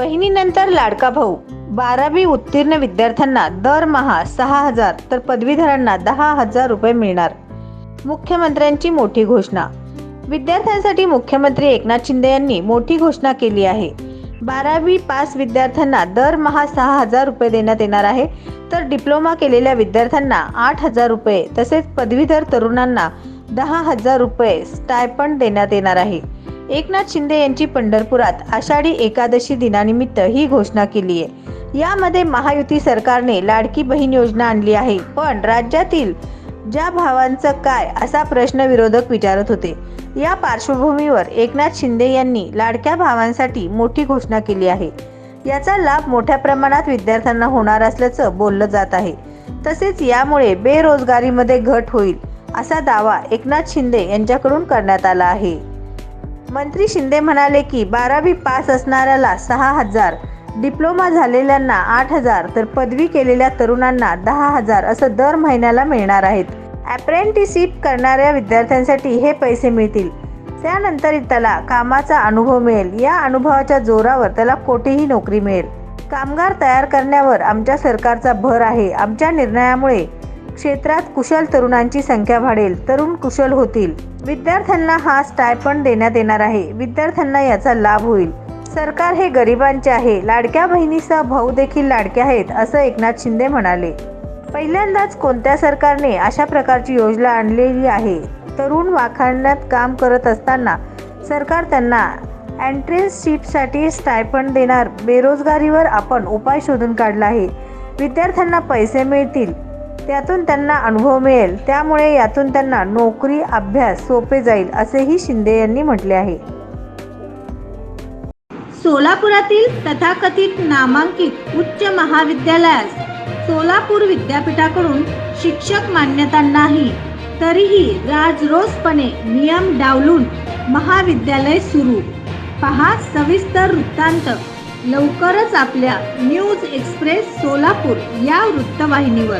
बहिणीनंतर लाडका भाऊ. बारावी उत्तीर्ण विद्यार्थ्यांना दरमहा सहा हजार तर पदवीधरांना दहा हजार रुपये मिळणार. मुख्यमंत्र्यांची मोठी घोषणा. विद्यार्थ्यांसाठी मुख्यमंत्री एकनाथ शिंदे यांनी मोठी घोषणा केली आहे. बारावी पास विद्यार्थ्यांना दरमहा सहा हजार रुपये देण्यात येणार आहे. तर डिप्लोमा केलेल्या विद्यार्थ्यांना आठ हजार रुपये तसेच पदवीधर तरुणांना दहा हजार रुपये स्टायपंड देण्यात येणार आहे. एकनाथ शिंदे यांची पंढरपुरात आषाढी एकादशी दिनानिमित्त ही घोषणा केली आहे. यामध्ये महायुती सरकारने लाडकी बहीण योजना आणली आहे. पण राज्यातील ज्या भावांचं काय असा प्रश्न विरोधक विचारत होते. या पार्श्वभूमीवर एकनाथ शिंदे यांनी लाडक्या भावांसाठी मोठी घोषणा केली आहे. याचा लाभ मोठ्या प्रमाणात विद्यार्थ्यांना होणार असल्याचं बोललं जात आहे. तसेच यामुळे बेरोजगारीमध्ये घट होईल असा दावा एकनाथ शिंदे यांच्याकडून करण्यात आला आहे. मंत्री शिंदे म्हणाले की बारावी पास असणाऱ्याला सहा हजार डिप्लोमा झालेल्यांना आठ हजार तर पदवी केलेल्या तरुणांना दहा हजार असं दर महिन्याला मिळणार आहेत. अप्रेंटिसशिप करणाऱ्या विद्यार्थ्यांसाठी हे पैसे मिळतील. त्यानंतर त्याला कामाचा अनुभव मिळेल. या अनुभवाच्या जोरावर त्याला कोठेही नोकरी मिळेल. कामगार तयार करण्यावर आमच्या सरकारचा भर आहे. आमच्या निर्णयामुळे क्षेत्रात कुशल तरुणांची संख्या वाढेल. तरुण कुशल होतील. विद्यार्थ्यांना हा स्टायपंड देण्यात येणार आहे. विद्यार्थ्यांना याचा लाभ होईल. सरकार हे गरिबांचे आहे. लाडक्या बहिणीसह भाऊ देखील लाडके आहेत असं एकनाथ शिंदे म्हणाले. पहिल्यांदाच कोणत्या सरकारने अशा प्रकारची योजना आणलेली आहे? तरुण वाखाण्यात काम करत असताना सरकार त्यांना अँट्रेन्सशिपसाठी स्टायपंड देणार. बेरोजगारीवर आपण उपाय शोधून काढला आहे. विद्यार्थ्यांना पैसे मिळतील. त्यातून त्यांना अनुभव मिळेल. त्यामुळे यातून त्यांना नोकरी अभ्यास सोपे जाईल असेही शिंदे यांनी म्हटले आहे. सोलापुरातील तथाकथित नामांकित उच्च महाविद्यालयास सोलापूर विद्यापीठाकडून शिक्षक मान्यता नाही तरीही राजरोसपणे नियम डावलून महाविद्यालय सुरू. पहा सविस्तर वृत्तांत. लवकरच आपल्या न्यूज एक्सप्रेस सोलापूर या वृत्तवाहिनीवर.